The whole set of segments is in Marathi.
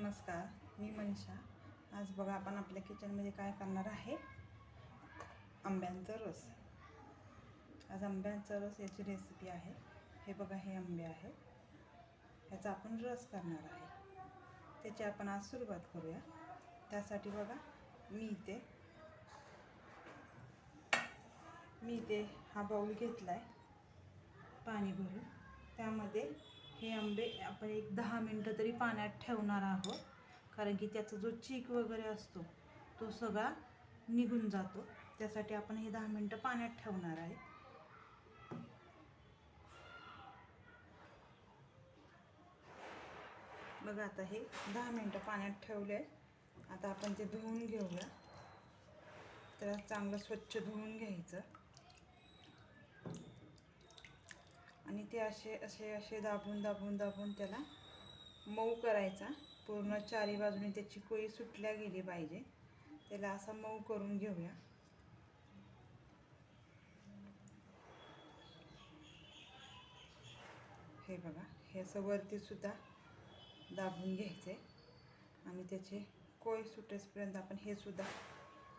नमस्कार मी मनीषा. आज बघा आपण आपल्या किचनमध्ये काय करणार आहे? आंब्यांचा रस. आज आंब्यांचा रस याची रेसिपी आहे. हे बघा हे आंबे आहे ह्याचा आपण रस करणार आहे. त्याची आपण आज सुरुवात करूया. त्यासाठी बघा मी इथे मी इथे हा बाऊल घेतला आहे पाणी भरून. त्यामध्ये हे आंबे आपण एक दहा मिनटं तरी पाण्यात ठेवणार आहोत. कारण की त्याचा जो चीक वगैरे असतो तो सगळा निघून जातो. त्यासाठी आपण हे दहा मिनटं पाण्यात ठेवणार आहे. बघा आता हे दहा मिनटं पाण्यात ठेवले आता आपण ते धुवून घेऊया. त्याला चांगलं स्वच्छ धुवून घ्यायचं. आणि ते असे असे असे दाबून दाबून दाबून त्याला मऊ करायचा. पूर्ण चारी बाजूने त्याची कोळी सुटल्या गेली पाहिजे. त्याला असा मऊ करून घेऊया. हे बघा हे असं वरतीसुद्धा दाबून घ्यायचे. आणि त्याचे कोळी सुटेसपर्यंत आपण हे सुद्धा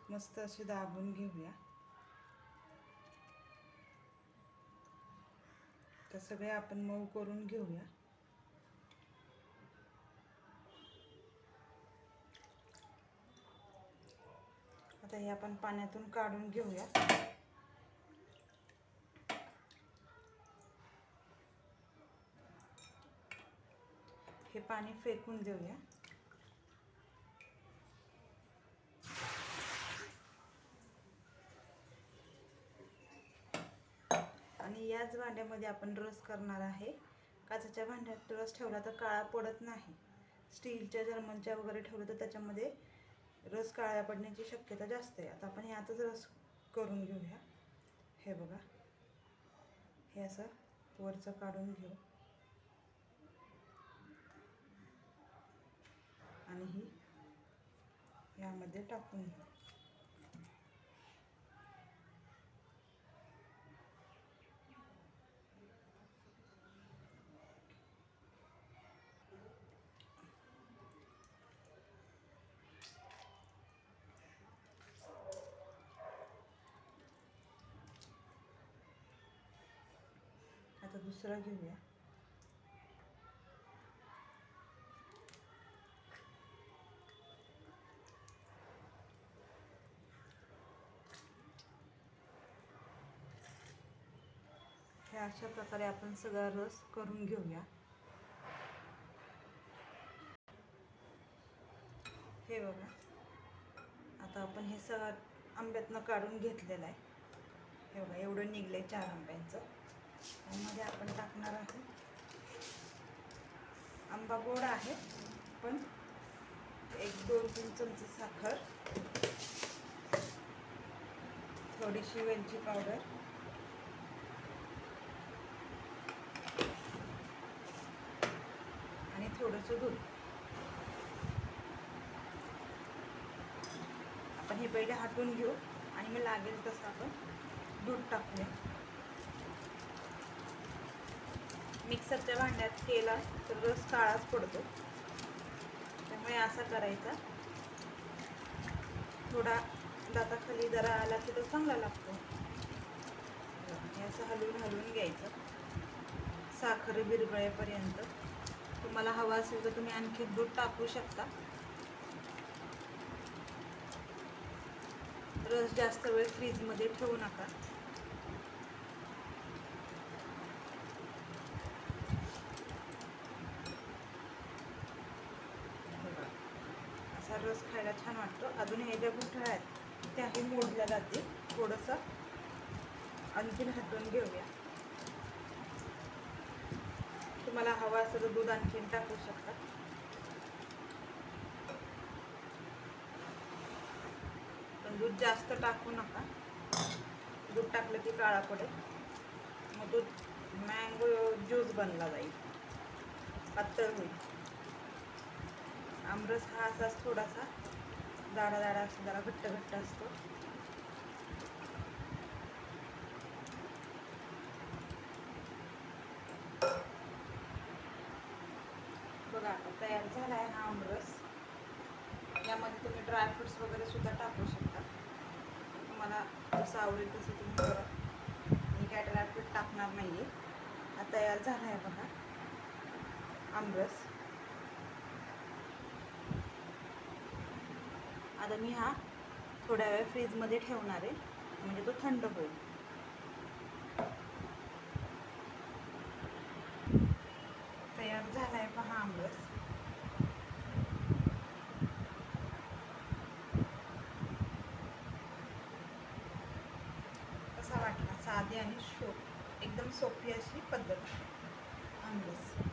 मस्त असे दाबून घेऊया. तर सगळे आपण मऊ करून घेऊया. आता हे आपण पाण्यातून काढून घेऊया. हे पाणी फेकून देऊया. आणि याच भांड्यामध्ये आपण रस करणार आहे. काचाच्या भांड्यात रस ठेवला तर काळा पडत नाही. स्टीलच्या जर्मनच्या वगैरे ठेवलं तर त्याच्यामध्ये रस काळ्या पडण्याची शक्यता जास्त आहे. आता आपण यातच रस करून घेऊया. हे बघा. हे असं वरचं काढून घेऊ. आणि ही यामध्ये टाकून घेऊ आता दुसरा घेऊया हे अशा प्रकारे आपण सगळा रस करून घेऊया. हे बघा. आता आपण हे सगळं आंब्यातनं काढून घेतलेलं आहे. हे बघा एवढं निघलंय चार आंब्यांचं. त्यामध्ये आपण टाकणार आहोत. आंबा गोड आहे पण एक दोन तीन चमचे साखर थोडीशी वेलची पावडर. आणि थोडंसं दूध. आपण हे पहिले हातून घेऊ आणि मग लागेल तसं आपण दूध टाकूया. मिक्सरच्या भांड्यात केला तर रस काळाच पडतो. त्यामुळे असा करायचा. थोडा दाताखाली जरा आला की तो चांगला लागतो. असं हलवून हलवून घ्यायचं. साखर बिरगळेपर्यंत. तुम्हाला हवा असेल तर तुम्ही आणखी दूध टाकू शकता. रस जास्त वेळ फ्रीजमध्ये ठेवू नका बघा. असा रस खायला छान वाटतो. अजून हे ज्या गुठळ्या आहेत त्याही मोडल्या जातील. थोडंसं आणखीन हटवून घेऊया. तुम्हाला हवा असेल तर दूध आणखीन टाकू शकता. पण दूध जास्त टाकू नका. दूध टाकलं की काळा पडेल. मग दूध मँगो ज्यूस बनला जाईल. पातळ होईल. आमरस हा असाच थोडासा जाडा जाडा असतो जरा घट्ट घट्ट असतो. बघा आता तयार झाला आहे हा आमरस. यामध्ये तुम्ही ड्रायफ्रुट्स वगैरे सुद्धा टाकू शकता. तुम्हाला जसं आवडेल तसं तुम्ही करा. मी काय ड्रायफ्रूट टाकणार नाही आहे हा तयार झाला आहे बघा. आमरस. आता मी हा थोड्या वेळ फ्रीजमध्ये ठेवणार आहे. म्हणजे तो थंड होईल. तयार झाला आहे पहा आंबस. कसा वाटला? साधी आणि शो एकदम सोपी अशी पद्धत आंबस.